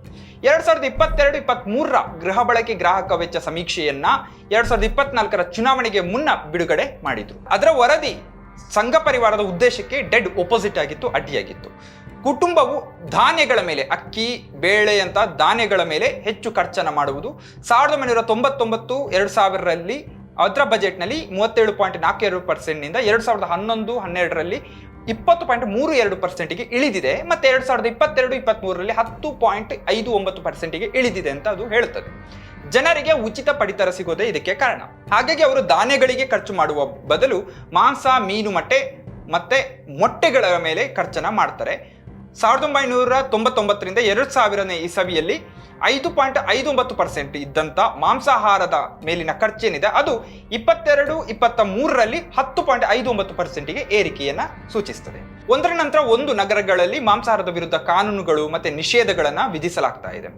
ಎರಡ್ ಸಾವಿರದ ಇಪ್ಪತ್ತೆರಡು ಇಪ್ಪತ್ತ್ ಮೂರರ ಗೃಹ ಬಳಕೆ ಗ್ರಾಹಕ ವೆಚ್ಚ ಸಮೀಕ್ಷೆಯನ್ನ ಎರಡ್ ಸಾವಿರದ ಇಪ್ಪತ್ನಾಲ್ಕರ ಚುನಾವಣೆಗೆ ಮುನ್ನ ಬಿಡುಗಡೆ ಮಾಡಿದ್ರು. ಅದರ ವರದಿ ಸಂಘ ಪರಿವಾರದ ಉದ್ದೇಶಕ್ಕೆ ಡೆಡ್ ಒಪೋಸಿಟ್ ಆಗಿತ್ತು, ಅಡ್ಡಿಯಾಗಿತ್ತು. ಕುಟುಂಬವು ಧಾನ್ಯಗಳ ಮೇಲೆ, ಅಕ್ಕಿ, ಬೇಳೆ ಅಂತ ಧಾನ್ಯಗಳ ಮೇಲೆ ಹೆಚ್ಚು ಖರ್ಚನ್ನು ಮಾಡುವುದು. ಸಾವಿರದ ಒಂಬೈನೂರ ತೊಂಬತ್ತೊಂಬತ್ತು, ಎರಡು ಸಾವಿರರಲ್ಲಿ ಅದರ ಬಜೆಟ್ನಲ್ಲಿ ಮೂವತ್ತೇಳು ಪಾಯಿಂಟ್ ನಾಲ್ಕು ಎರಡು ಪರ್ಸೆಂಟ್ನಿಂದ ಎರಡು ಸಾವಿರದ ಹನ್ನೊಂದು, ಹನ್ನೆರಡರಲ್ಲಿ ಇಪ್ಪತ್ತು ಪಾಯಿಂಟ್ ಮೂರು ಎರಡು ಪರ್ಸೆಂಟಿಗೆ ಇಳಿದಿದೆ. ಮತ್ತೆ ಎರಡು ಸಾವಿರದ ಇಪ್ಪತ್ತೆರಡು ಇಪ್ಪತ್ತ್ಮೂರರಲ್ಲಿ ಹತ್ತು ಪಾಯಿಂಟ್ ಐದು ಒಂಬತ್ತು ಪರ್ಸೆಂಟಿಗೆ ಇಳಿದಿದೆ ಅಂತ ಅದು ಹೇಳುತ್ತದೆ. ಜನರಿಗೆ ಉಚಿತ ಪಡಿತರ ಸಿಗೋದೇ ಇದಕ್ಕೆ ಕಾರಣ. ಹಾಗಾಗಿ ಅವರು ಧಾನ್ಯಗಳಿಗೆ ಖರ್ಚು ಮಾಡುವ ಬದಲು ಮಾಂಸ, ಮೀನು, ಮಟ್ಟೆ, ಮತ್ತೆ ಮೊಟ್ಟೆಗಳ ಮೇಲೆ ಖರ್ಚನ ಮಾಡ್ತಾರೆ. ಸಾವಿರದ ಒಂಬೈನೂರ ತೊಂಬತ್ತೊಂಬತ್ತರಿಂದ ಎರಡು ಸಾವಿರನೇ ಇಸವಿಯಲ್ಲಿ ಐದು ಪಾಯಿಂಟ್ ಐದು ಒಂಬತ್ತು ಪರ್ಸೆಂಟ್ ಇದ್ದಂಥ ಮಾಂಸಾಹಾರದ ಮೇಲಿನ ಖರ್ಚೇನಿದೆ. ಅದು ಇಪ್ಪತ್ತೆರಡು, ಇಪ್ಪತ್ತ ಮೂರರಲ್ಲಿ ಹತ್ತು ಪಾಯಿಂಟ್ ಐದು ಒಂಬತ್ತು ಪರ್ಸೆಂಟಿಗೆ ಏರಿಕೆಯನ್ನ ಸೂಚಿಸ್ತದೆ. ಒಂದರ ನಂತರ ಒಂದು ನಗರಗಳಲ್ಲಿ ಮಾಂಸಾಹಾರದ ವಿರುದ್ಧ ಕಾನೂನುಗಳು ಮತ್ತು ನಿಷೇಧಗಳನ್ನು ವಿಧಿಸಲಾಗ್ತಾ ಇದೆ.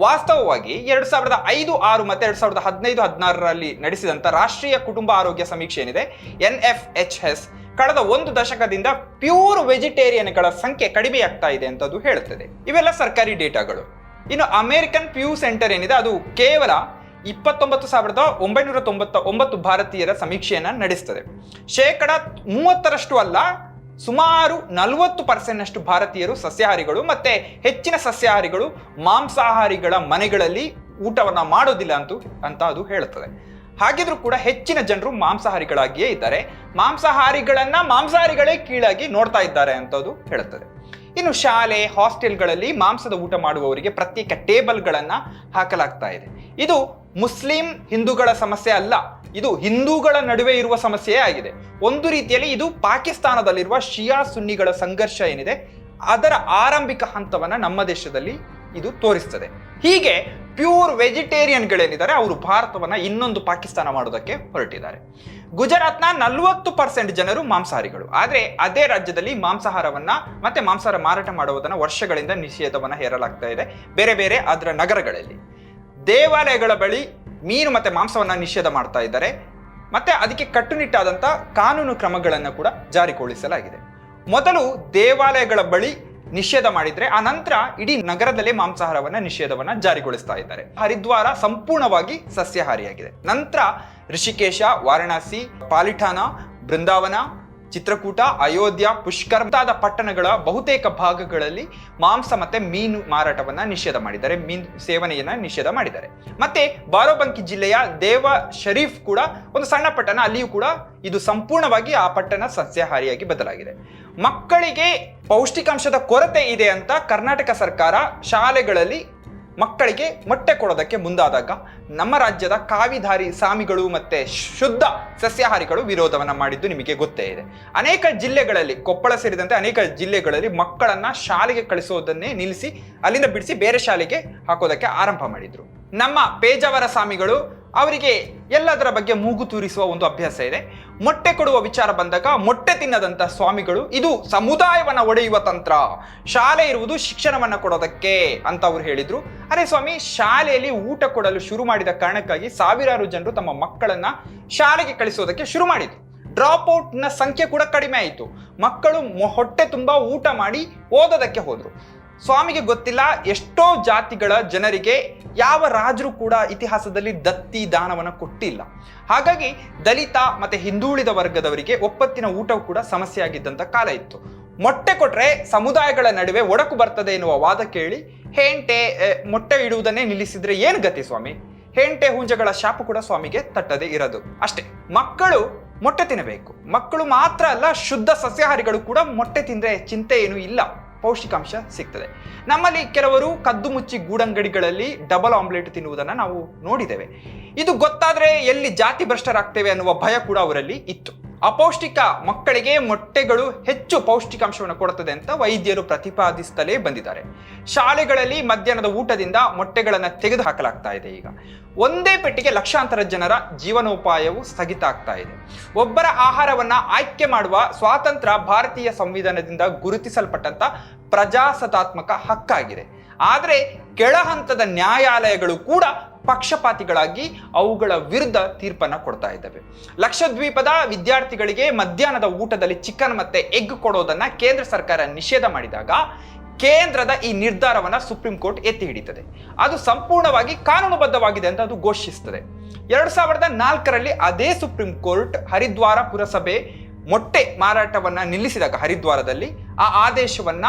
ವಾಸ್ತವವಾಗಿ ಎರಡು ಸಾವಿರದ ಐದು, ಆರು ಮತ್ತು ಎರಡು ಸಾವಿರದ ಹದಿನೈದು, ಹದಿನಾರರಲ್ಲಿ ನಡೆಸಿದಂತ ರಾಷ್ಟ್ರೀಯ ಕುಟುಂಬ ಆರೋಗ್ಯ ಸಮೀಕ್ಷೆ ಏನಿದೆ ಎನ್ ಎಫ್ ಎಚ್ ಎಸ್ ಕಳೆದ ಒಂದು ದಶಕದಿಂದ ಪ್ಯೂರ್ ವೆಜಿಟೇರಿಯನ್ಗಳ ಸಂಖ್ಯೆ ಕಡಿಮೆಯಾಗ್ತಾ ಇದೆ ಅಂತದ್ದು ಹೇಳುತ್ತದೆ. ಇವೆಲ್ಲ ಸರ್ಕಾರಿ ಡೇಟಾಗಳು. ಇನ್ನು ಅಮೆರಿಕನ್ ಪ್ಯೂ ಸೆಂಟರ್ ಏನಿದೆ, ಅದು ಕೇವಲ ಇಪ್ಪತ್ತೊಂಬತ್ತು ಸಾವಿರದ ಒಂಬೈನೂರ ತೊಂಬತ್ತ ಒಂಬತ್ತು ಭಾರತೀಯರ ಸಮೀಕ್ಷೆಯನ್ನು ನಡೆಸ್ತದೆ. ಶೇಕಡ ಮೂವತ್ತರಷ್ಟು ಅಲ್ಲ, ಸುಮಾರು ನಲವತ್ತು ಪರ್ಸೆಂಟ್ ಅಷ್ಟು ಭಾರತೀಯರು ಸಸ್ಯಾಹಾರಿಗಳು ಮತ್ತೆ ಹೆಚ್ಚಿನ ಸಸ್ಯಾಹಾರಿಗಳು ಮಾಂಸಾಹಾರಿಗಳ ಮನೆಗಳಲ್ಲಿ ಊಟವನ್ನ ಮಾಡೋದಿಲ್ಲ ಅಂತೂ ಅಂತ ಅದು ಹೇಳುತ್ತದೆ. ಹಾಗಿದ್ರೂ ಕೂಡ ಹೆಚ್ಚಿನ ಜನರು ಮಾಂಸಾಹಾರಿಗಳಾಗಿಯೇ ಇದ್ದಾರೆ. ಮಾಂಸಾಹಾರಿಗಳನ್ನ ಮಾಂಸಾಹಾರಿಗಳೇ ಕೀಳಾಗಿ ನೋಡ್ತಾ ಇದ್ದಾರೆ ಅಂತದು ಹೇಳುತ್ತದೆ. ಇನ್ನು ಶಾಲೆ, ಹಾಸ್ಟೆಲ್ಗಳಲ್ಲಿ ಮಾಂಸದ ಊಟ ಮಾಡುವವರಿಗೆ ಪ್ರತ್ಯೇಕ ಟೇಬಲ್ಗಳನ್ನು ಹಾಕಲಾಗ್ತಾ ಇದೆ. ಇದು ಮುಸ್ಲಿಂ ಹಿಂದೂಗಳ ಸಮಸ್ಯೆ ಅಲ್ಲ, ಇದು ಹಿಂದೂಗಳ ನಡುವೆ ಇರುವ ಸಮಸ್ಯೆಯೇ ಆಗಿದೆ. ಒಂದು ರೀತಿಯಲ್ಲಿ ಇದು ಪಾಕಿಸ್ತಾನದಲ್ಲಿರುವ ಶಿಯಾ ಸುನ್ನಿಗಳ ಸಂಘರ್ಷ ಏನಿದೆ, ಅದರ ಆರಂಭಿಕ ಹಂತವನ್ನು ನಮ್ಮ ದೇಶದಲ್ಲಿ ಇದು ತೋರಿಸ್ತದೆ. ಹೀಗೆ ಪ್ಯೂರ್ ವೆಜಿಟೇರಿಯನ್ಗಳೇನಿದ್ದಾರೆ, ಅವರು ಭಾರತವನ್ನ ಇನ್ನೊಂದು ಪಾಕಿಸ್ತಾನ ಮಾಡೋದಕ್ಕೆ ಹೊರಟಿದ್ದಾರೆ. ಗುಜರಾತ್ನ ನಲವತ್ತು ಪರ್ಸೆಂಟ್ ಜನರು ಮಾಂಸಾಹಾರಿಗಳು. ಆದರೆ ಅದೇ ರಾಜ್ಯದಲ್ಲಿ ಮಾಂಸಾಹಾರವನ್ನ ಮತ್ತೆ ಮಾಂಸಾಹಾರ ಮಾರಾಟ ಮಾಡುವುದನ್ನ ವರ್ಷಗಳಿಂದ ನಿಷೇಧವನ್ನ ಹೇರಲಾಗ್ತಾ ಇದೆ, ಬೇರೆ ಬೇರೆ ಅದರ ನಗರಗಳಲ್ಲಿ. ದೇವಾಲಯಗಳ ಬಳಿ ಮೀನು ಮತ್ತೆ ಮಾಂಸವನ್ನ ನಿಷೇಧ ಮಾಡ್ತಾ ಇದ್ದಾರೆ. ಮತ್ತೆ ಅದಕ್ಕೆ ಕಟ್ಟುನಿಟ್ಟಾದಂಥ ಕಾನೂನು ಕ್ರಮಗಳನ್ನು ಕೂಡ ಜಾರಿಗೊಳಿಸಲಾಗಿದೆ. ಮೊದಲು ದೇವಾಲಯಗಳ ಬಳಿ ನಿಷೇಧ ಮಾಡಿದ್ರೆ ಆ ನಂತರ ಇಡೀ ನಗರದಲ್ಲೇ ಮಾಂಸಾಹಾರವನ್ನ ನಿಷೇಧವನ್ನ ಜಾರಿಗೊಳಿಸ್ತಾ ಇದ್ದಾರೆ. ಹರಿದ್ವಾರ ಸಂಪೂರ್ಣವಾಗಿ ಸಸ್ಯಾಹಾರಿಯಾಗಿದೆ. ನಂತರ ಋಷಿಕೇಶ ವಾರಣಾಸಿ ಪಾಲಿಠಾನ ಬೃಂದಾವನ ಚಿತ್ರಕೂಟ, ಅಯೋಧ್ಯ, ಪುಷ್ಕರ್ ಮುಂತಾದ ಪಟ್ಟಣಗಳ ಬಹುತೇಕ ಭಾಗಗಳಲ್ಲಿ ಮಾಂಸ ಮತ್ತೆ ಮೀನು ಮಾರಾಟವನ್ನ ನಿಷೇಧ ಮಾಡಿದ್ದಾರೆ. ಮೀನು ಸೇವನೆಯನ್ನ ನಿಷೇಧ ಮಾಡಿದ್ದಾರೆ. ಮತ್ತೆ ಬಾರೋಬಂಕಿ ಜಿಲ್ಲೆಯ ದೇವ ಶರೀಫ್ ಕೂಡ ಒಂದು ಸಣ್ಣ ಪಟ್ಟಣ. ಅಲ್ಲಿಯೂ ಕೂಡ ಇದು ಸಂಪೂರ್ಣವಾಗಿ ಆ ಪಟ್ಟಣ ಸಸ್ಯಾಹಾರಿಯಾಗಿ ಬದಲಾಗಿದೆ. ಮಕ್ಕಳಿಗೆ ಪೌಷ್ಟಿಕಾಂಶದ ಕೊರತೆ ಇದೆ ಅಂತ ಕರ್ನಾಟಕ ಸರ್ಕಾರ ಶಾಲೆಗಳಲ್ಲಿ ಮಕ್ಕಳಿಗೆ ಮೊಟ್ಟೆ ಕೊಡೋದಕ್ಕೆ ಮುಂದಾದಾಗ ನಮ್ಮ ರಾಜ್ಯದ ಕಾವಿಧಾರಿ ಸಾಮಿಗಳು ಮತ್ತೆ ಶುದ್ಧ ಸಸ್ಯಾಹಾರಿಗಳು ವಿರೋಧವನ್ನ ಮಾಡಿದ್ದು ನಿಮಗೆ ಗೊತ್ತೇ ಇದೆ. ಅನೇಕ ಜಿಲ್ಲೆಗಳಲ್ಲಿ, ಕೊಪ್ಪಳ ಸೇರಿದಂತೆ ಅನೇಕ ಜಿಲ್ಲೆಗಳಲ್ಲಿ ಮಕ್ಕಳನ್ನ ಶಾಲೆಗೆ ಕಳಿಸೋದನ್ನೇ ನಿಲ್ಲಿಸಿ, ಅಲ್ಲಿಂದ ಬಿಡಿಸಿ ಬೇರೆ ಶಾಲೆಗೆ ಹಾಕೋದಕ್ಕೆ ಆರಂಭ ಮಾಡಿದ್ರು. ನಮ್ಮ ಪೇಜಾವರ ಸ್ವಾಮಿಗಳು ಅವರಿಗೆ ಎಲ್ಲದರ ಬಗ್ಗೆ ಮೂಗು ತೂರಿಸುವ ಒಂದು ಅಭ್ಯಾಸ ಇದೆ. ಮೊಟ್ಟೆ ಕೊಡುವ ವಿಚಾರ ಬಂದಾಗ ಮೊಟ್ಟೆ ತಿನ್ನದಂತ ಸ್ವಾಮಿಗಳು, ಇದು ಸಮುದಾಯವನ್ನ ಒಡೆಯುವ ತಂತ್ರ. ಶಾಲೆ ಇರುವುದು ಶಿಕ್ಷಣವನ್ನ ಕೊಡೋದಕ್ಕೆ ಅಂತ ಅವ್ರು ಹೇಳಿದ್ರು. ಅರೆ ಸ್ವಾಮಿ, ಶಾಲೆಯಲ್ಲಿ ಊಟ ಕೊಡಲು ಶುರು ಮಾಡಿದ ಕಾರಣಕ್ಕಾಗಿ ಸಾವಿರಾರು ಜನರು ತಮ್ಮ ಮಕ್ಕಳನ್ನ ಶಾಲೆಗೆ ಕಳಿಸೋದಕ್ಕೆ ಶುರು ಮಾಡಿದ್ರು. ಡ್ರಾಪ್ ಔಟ್ನ ಸಂಖ್ಯೆ ಕೂಡ ಕಡಿಮೆ ಆಯಿತು. ಮಕ್ಕಳು ಹೊಟ್ಟೆ ತುಂಬಾ ಊಟ ಮಾಡಿ ಓದೋದಕ್ಕೆ ಹೋದ್ರು. ಸ್ವಾಮಿಗೆ ಗೊತ್ತಿಲ್ಲ, ಎಷ್ಟೋ ಜಾತಿಗಳ ಜನರಿಗೆ ಯಾವ ರಾಜರು ಕೂಡ ಇತಿಹಾಸದಲ್ಲಿ ದತ್ತಿ ದಾನವನ್ನು ಕೊಟ್ಟಿಲ್ಲ. ಹಾಗಾಗಿ ದಲಿತ ಮತ್ತೆ ಹಿಂದುಳಿದ ವರ್ಗದವರಿಗೆ ಒಪ್ಪತ್ತಿನ ಊಟವು ಕೂಡ ಸಮಸ್ಯೆ ಆಗಿದ್ದಂತ ಕಾಲ ಇತ್ತು. ಮೊಟ್ಟೆ ಕೊಟ್ರೆ ಸಮುದಾಯಗಳ ನಡುವೆ ಒಡಕು ಬರ್ತದೆ ಎನ್ನುವ ವಾದ ಕೇಳಿ ಹೇಂಟೆ ಮೊಟ್ಟೆ ಇಡುವುದನ್ನೇ ನಿಲ್ಲಿಸಿದ್ರೆ ಏನು ಗತಿ ಸ್ವಾಮಿ? ಹೆಂಟೆ ಹುಂಜಗಳ ಶಾಪ ಕೂಡ ಸ್ವಾಮಿಗೆ ತಟ್ಟದೆ ಇರೋದು. ಅಷ್ಟೇ, ಮಕ್ಕಳು ಮೊಟ್ಟೆ ತಿನ್ನಬೇಕು. ಮಕ್ಕಳು ಮಾತ್ರ ಅಲ್ಲ, ಶುದ್ಧ ಸಸ್ಯಾಹಾರಿಗಳು ಕೂಡ ಮೊಟ್ಟೆ ತಿಂದ್ರೆ ಚಿಂತೆ ಏನು ಇಲ್ಲ. ಪೌಷ್ಟಿಕಾಂಶ ಸಿಗ್ತದೆ. ನಮ್ಮಲ್ಲಿ ಕೆಲವರು ಕದ್ದು ಮುಚ್ಚಿ ಗೂಡಂಗಡಿಗಳಲ್ಲಿ ಡಬಲ್ ಆಮ್ಲೆಟ್ ತಿನ್ನುವುದನ್ನು ನಾವು ನೋಡಿದ್ದೇವೆ. ಇದು ಗೊತ್ತಾದರೆ ಎಲ್ಲಿ ಜಾತಿ ಭ್ರಷ್ಟರಾಗ್ತೇವೆ ಅನ್ನುವ ಭಯ ಕೂಡ ಅವರಲ್ಲಿ ಇತ್ತು. ಅಪೌಷ್ಟಿಕ ಮಕ್ಕಳಿಗೆ ಮೊಟ್ಟೆಗಳು ಹೆಚ್ಚು ಪೌಷ್ಟಿಕಾಂಶವನ್ನು ಕೊಡುತ್ತದೆ ಅಂತ ವೈದ್ಯರು ಪ್ರತಿಪಾದಿಸುತ್ತಲೇ ಬಂದಿದ್ದಾರೆ. ಶಾಲೆಗಳಲ್ಲಿ ಮಧ್ಯಾಹ್ನದ ಊಟದಿಂದ ಮೊಟ್ಟೆಗಳನ್ನು ತೆಗೆದು ಹಾಕಲಾಗ್ತಾ ಇದೆ ಈಗ. ಒಂದೇ ಪೆಟ್ಟಿಗೆ ಲಕ್ಷಾಂತರ ಜನರ ಜೀವನೋಪಾಯವು ಸ್ಥಗಿತ ಆಗ್ತಾ ಇದೆ. ಒಬ್ಬರ ಆಹಾರವನ್ನ ಆಯ್ಕೆ ಮಾಡುವ ಸ್ವಾತಂತ್ರ್ಯ ಭಾರತೀಯ ಸಂವಿಧಾನದಿಂದ ಗುರುತಿಸಲ್ಪಟ್ಟಂತ ಪ್ರಜಾಸತ್ತಾತ್ಮಕ ಹಕ್ಕಾಗಿದೆ. ಆದರೆ ಕೆಳ ಹಂತದ ನ್ಯಾಯಾಲಯಗಳು ಕೂಡ ಪಕ್ಷಪಾತಿಗಳಾಗಿ ಅವುಗಳ ವಿರುದ್ಧ ತೀರ್ಪನ್ನ ಕೊಡ್ತಾ ಇದ್ದಾವೆ. ಲಕ್ಷದ್ವೀಪದ ವಿದ್ಯಾರ್ಥಿಗಳಿಗೆ ಮಧ್ಯಾಹ್ನದ ಊಟದಲ್ಲಿ ಚಿಕನ್ ಮತ್ತೆ ಎಗ್ ಕೊಡೋದನ್ನ ಕೇಂದ್ರ ಸರ್ಕಾರ ನಿಷೇಧ ಮಾಡಿದಾಗ ಕೇಂದ್ರದ ಈ ನಿರ್ಧಾರವನ್ನ ಸುಪ್ರೀಂ ಕೋರ್ಟ್ ಎತ್ತಿ ಹಿಡಿತದೆ. ಅದು ಸಂಪೂರ್ಣವಾಗಿ ಕಾನೂನುಬದ್ಧವಾಗಿದೆ ಅಂತ ಅದು ಘೋಷಿಸುತ್ತದೆ ಎರಡು ಸಾವಿರದ ನಾಲ್ಕರಲ್ಲಿ ಅದೇ ಸುಪ್ರೀಂ ಕೋರ್ಟ್ ಹರಿದ್ವಾರ ಪುರಸಭೆ ಮೊಟ್ಟೆ ಮಾರಾಟವನ್ನ ನಿಲ್ಲಿಸಿದಾಗ ಹರಿದ್ವಾರದಲ್ಲಿ ಆ ಆದೇಶವನ್ನ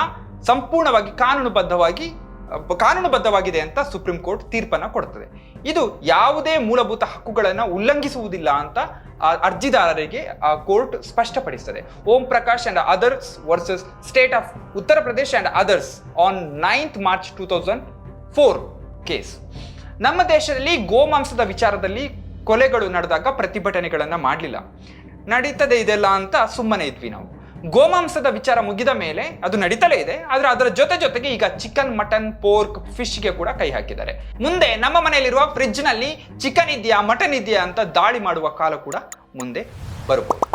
ಸಂಪೂರ್ಣವಾಗಿ ಕಾನೂನುಬದ್ಧವಾಗಿ ಕಾನೂನುಬದ್ಧವಾಗಿದೆ ಅಂತ ಸುಪ್ರೀಂ ಕೋರ್ಟ್ ತೀರ್ಪನ್ನು ಕೊಡ್ತದೆ. ಇದು ಯಾವುದೇ ಮೂಲಭೂತ ಹಕ್ಕುಗಳನ್ನು ಉಲ್ಲಂಘಿಸುವುದಿಲ್ಲ ಅಂತ ಅರ್ಜಿದಾರರಿಗೆ ಆ court ಸ್ಪಷ್ಟಪಡಿಸ್ತದೆ. Om Prakash and others versus state of Uttar Pradesh and others on ninth March two thousand four case. ನಮ್ಮ ದೇಶದಲ್ಲಿ ಗೋಮಾಂಸದ ವಿಚಾರದಲ್ಲಿ ಕೊಲೆಗಳು ನಡೆದಾಗ ಪ್ರತಿಭಟನೆಗಳನ್ನು ಮಾಡಲಿಲ್ಲ. ನಡೀತದೆ ಇದೆಲ್ಲ ಅಂತ ಸುಮ್ಮನೆ ಇದ್ವಿ ನಾವು. ಗೋಮಾಂಸದ ವಿಚಾರ ಮುಗಿದ ಮೇಲೆ ಅದು ನಡೀತಲೇ ಇದೆ, ಆದ್ರೆ ಅದರ ಜೊತೆ ಜೊತೆಗೆ ಈಗ ಚಿಕನ್ ಮಟನ್ ಪೋರ್ಕ್ ಫಿಶ್ಗೆ ಕೂಡ ಕೈ ಹಾಕಿದ್ದಾರೆ. ಮುಂದೆ ನಮ್ಮ ಮನೆಯಲ್ಲಿರುವ ಫ್ರಿಡ್ಜ್ನಲ್ಲಿ ಚಿಕನ್ ಇದೆಯಾ ಮಟನ್ ಇದೆಯಾ ಅಂತ ದಾಳಿ ಮಾಡುವ ಕಾಲ ಕೂಡ ಮುಂದೆ ಬರಬಹುದು